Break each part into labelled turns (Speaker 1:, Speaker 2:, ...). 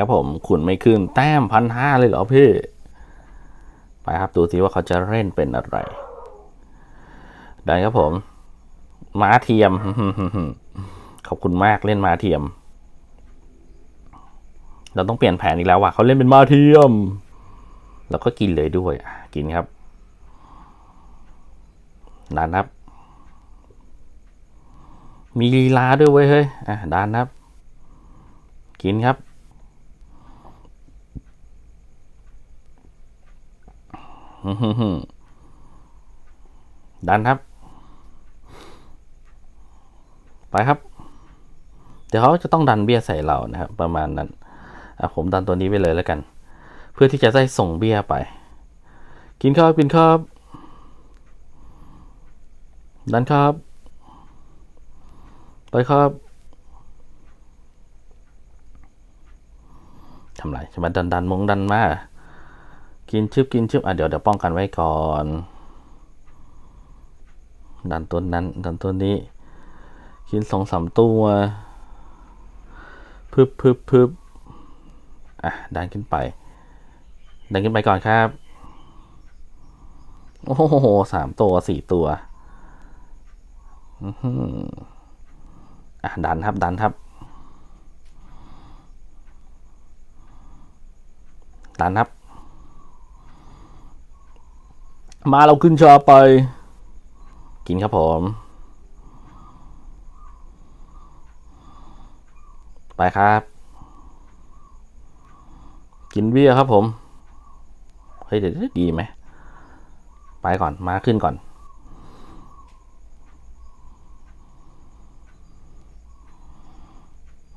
Speaker 1: ครับผมขุนไม่ขึ้น แต้มพันห้าเลยเหรอพี่ ไปครับดูสิว่าเขาจะเล่นเป็นอะไร ได้ครับผม ม้าเทียม ขอบคุณมากเล่นม้าเทียม เราต้องเปลี่ยนแผนอีกแล้วว่ะเขาเล่นเป็นม้าเทียม แล้วก็กินเลยด้วย กินครับดานครับ มีลีลาด้วยเว้ยเฮ้ย อะดานครับ กินครับ อื้อหือหือ ดันครับ ไปครับ เดี๋ยวเขาจะต้องดันเบี้ยใส่เรานะครับ ประมาณนั้นผมดันตัวนี้ไปเลยแล้วกัน เพื่อที่จะได้ส่งเบี้ยไป กินครับกินครับ ดันครับ ไปครับทำไรจะมาดันดันมงดันมา กินชึบกินชึบอะเดี๋ยวเดี๋ยวป้องกันไว้ก่อน ดันตัวนั้น ดันตัวนี้ กินสองสามตัวพึบพึบพึบอะดันขึ้นไป ดันขึ้นไปก่อนครับ โอ้โหสามตัวสี่ตัวอื้อหืออะดันครับดันครับดันครับ มาเราขึ้นชอไป กินครับผม ไปครับ กินเบี้ยครับผม เฮ้ยเดี๋ยวดีไหม ไปก่อนมาขึ้นก่อน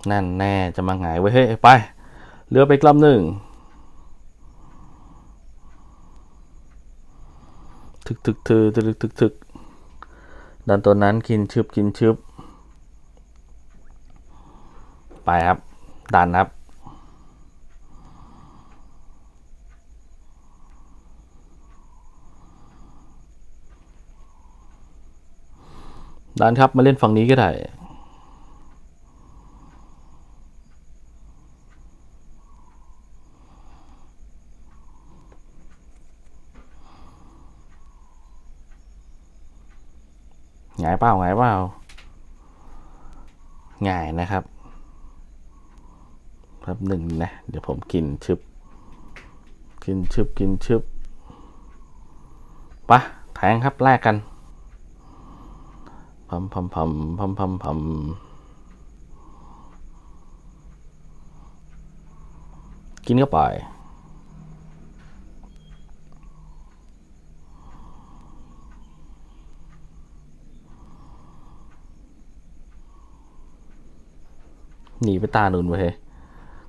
Speaker 1: นั่นแน่จะมาหงายไว้เฮ้ยไป เรือไปกลำหนึ่ง ทึกทึกทึกทึกทึกทึกดันตัวนั้นกินชึบกินชึบไปครับ ดันครับ ดันครับมาเล่นฝั่งนี้ก็ได้ ง่ายเปล่าง่ายเปล่าง่ายนะครับแป๊บหนึ่งนะ เดี๋ยวผมกินชึบ กินชึบกินชึบปะแทงครับแลกกันพัมพัมพัมพัมพัมพัมกินเข้าไป หนีไปตาหนุนไว้เฮ้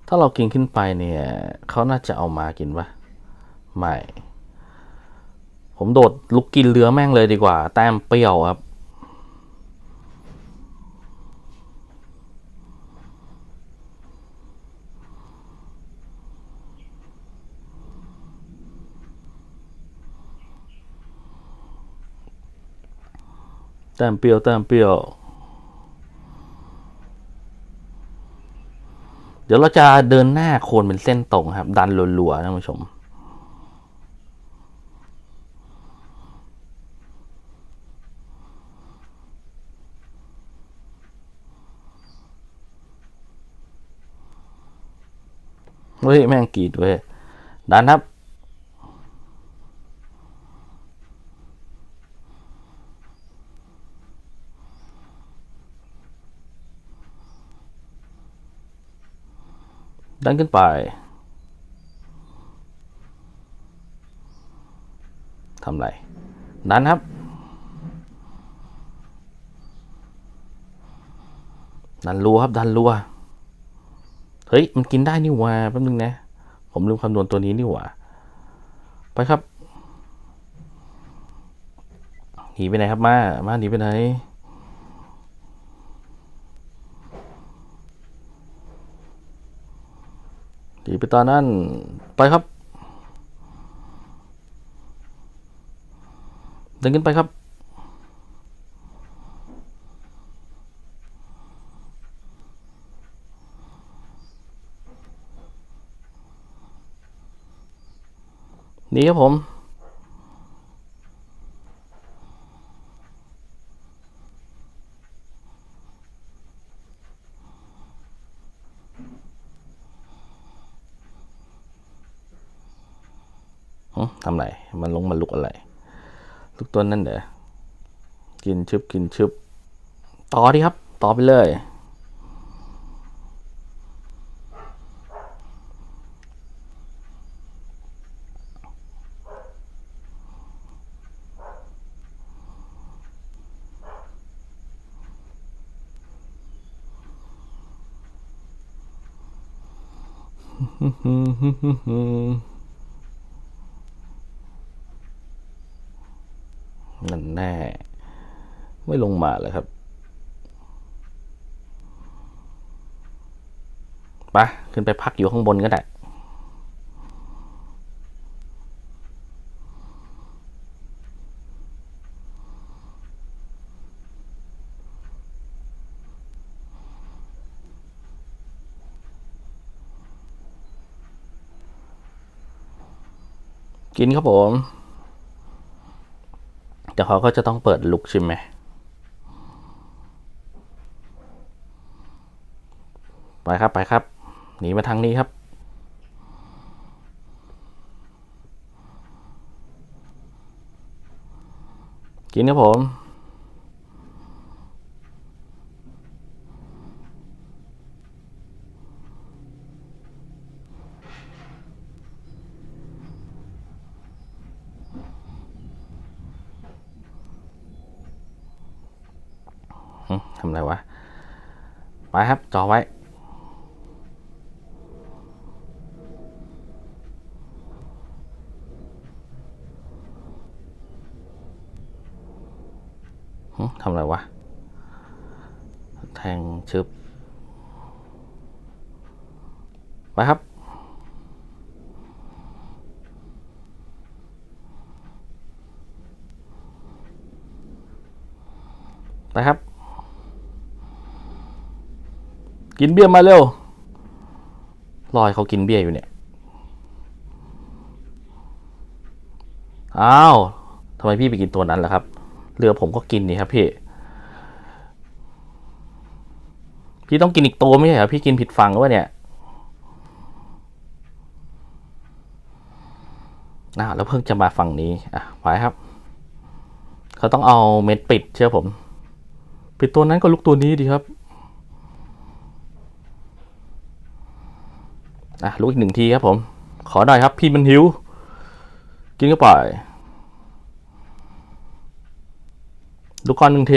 Speaker 1: ถ้าเรากินขึ้นไปเนี่ยเขาน่าจะเอามากินปะไม่ ผมโดดลุกกินเรือแม่งเลยดีกว่า แต้มเปรี้ยวครับ แต้มเปรี้ยวแต้มเปรี้ยว ดี๋ยวเราจะเดินหน้าโคนเป็นเส้นตรงครับ ดันรัวๆนะท่านผู้ชม เฮ้ย แม่งกรีดเว้ยดันครับ ดันขึ้นไปทำไรดันครับ ดันรัวครับ ดันรัว เฮ้ย มันกินได้นี่หว่าแป๊บนึงนะ ผมลืมคำนวณตัวนี้นี่หว่า ไปครับ หนีไปไหนครับมา มาหนีไปไหน ดีไปตานั่นไปครับ ดึงขึ้นไปครับ นี่ครับผม ทำไร มันลงมาลุกอะไร ลุกตัวนั่นเด้อกินชึบกินชึบ ต่อดีครับ ต่อไปเลยนั่น แน่ ไม่ลงมาเลยครับไปะขึ้นไปพักอยู่ข้างบนก็ได้กินครับผม แต่เขาก็จะต้องเปิดลุกใช่ไหมไปครับไปครับ หนีมาทางนี้ครับ กินครับผม หึทำอะไรวะ ไปครับ จอไว้ หึ ทำอะไรวะ แทงชึบ ไปครับ ไปครับ กินเบียร์มาเร็วรอยเขากินเบียร์อยู่เนี่ย อ้าวทำไมพี่ไปกินตัวนั้นล่ะครับ เรือผมก็กินนี่ครับพี่ พี่ต้องกินอีกตัวไม่ใช่เหรอพี่กินผิดฝั่งวะเนี่ยอ่าแล้วเพิ่งจะมาฝั่งนี้อะไปครับ เขาต้องเอาเม็ดปิดเชื่อผม ปิดตัวนั้นก็ลุกตัวนี้ดีครับอะลุกอีกหนึ่งทีครับผม ขอหน่อยครับ พี่มันหิว กินเข้าไปลูกก้อน หนึ่งเท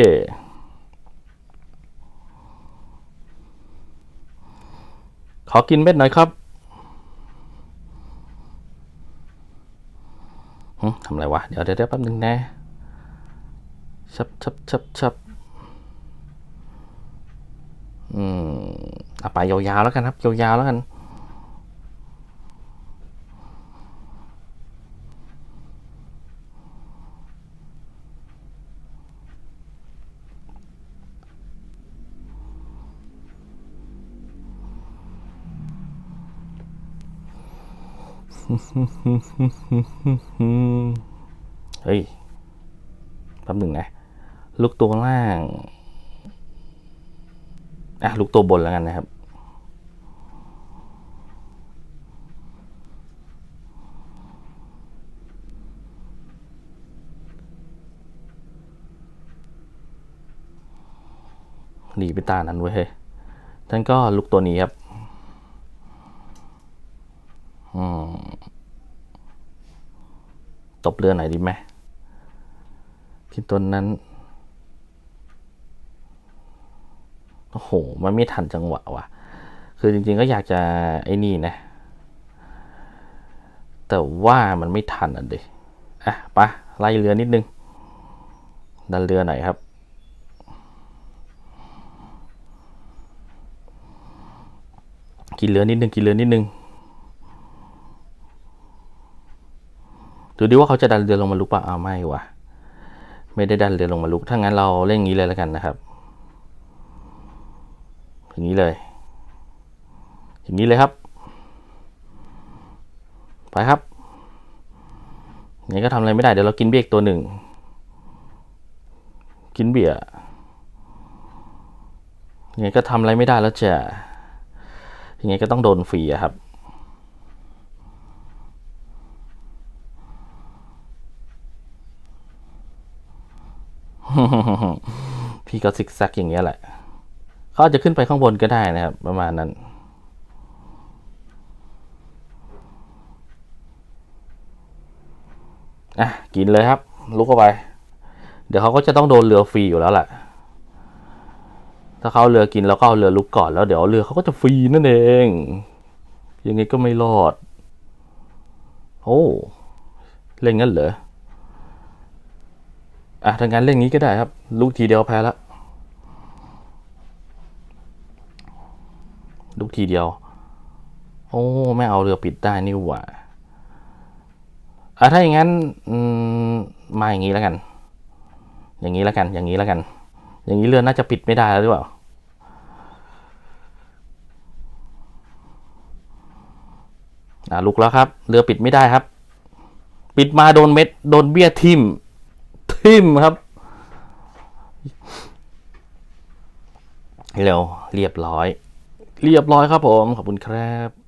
Speaker 1: ขอกินเม็ดหน่อยครับทำอะไรวะเดี๋ยวเดี๋ยวเดี๋ยวแป๊บนึงนะชับชับชับชับอืมเอาไปยาวๆแล้วกันครับ ยาวๆแล้วกัน เฮ้ยแป๊บหนึ่งนะ ลูกตัวล่าง อะ ลูกตัวบนแล้วกันนะครับ หนีไปตานั้นไว้ยเฮ้ยท่านก็ลุกตัวนี้ครับ อืม ตบเรือไหนอยดีไหมที่ต้นนั้น โอ้โห มันไม่ทันจังหวะว่ะ คือจริงๆก็อยากจะไอ้นี่นะ แต่ว่ามันไม่ทันอะดิอะไปะไล่เรือนิดนึง ดันเรือไหนอยครับกินเรือนิดนึงกินเรือนิดนึง ดูดิว่าเขาจะดันเรือลงมาลุกป่ะอ้าวไม่วะไม่ได้ดันเรือลงมาลุก ถ้างั้นเราเล่นอย่างนี้เลยแล้วกันนะครับ อย่างนี้เลย อย่างนี้เลยครับ ไปครับยังไงก็ทำอะไรไม่ได้ เดี๋ยวเรากินเบียร์อีกตัวหนึ่ง กินเบียร์ยังไงก็ทำอะไรไม่ได้แล้วจ้ะยังไงก็ต้องโดนฟรีครับ พี่ก็ซิกแซกอย่างเงี้ยแหละเขาอาจจะขึ้นไปข้างบนก็ได้นะครับ ประมาณนั้น อะ กินเลยครับ ลุกเข้าไป เดี๋ยวเขาก็จะต้องโดนเรือฟรีอยู่แล้วแหละถ้าเขาเอาเรือกินแล้วก็เอาเรือลุกก่อนแล้วเดี๋ยวเรือเขาก็จะฟรีนั่นเอง ยังไงก็ไม่รอด โอ้เล่นงั้นเหรอ อะทางการเล่นงี้ก็ได้ครับ ลูกทีเดียวแพ้แล้วลูกทีเดียว โอ้ไม่เอาเรือปิดได้นี่หว่าอะถ้าอย่างนั้นมมาอย่างนี้แล้วกัน อย่างนี้แล้วกัน อย่างนี้แล้วกัน อย่างนี้เรือน่าจะปิดไม่ได้แล้วหรือเปล่าอะลุกแล้วครับ เรือปิดไม่ได้ครับ ปิดมาโดนเม็ดโดนเบี้ยทิ่ม ทิ่มครับ เร็วเรียบร้อย เรียบร้อยครับผม ขอบคุณครับ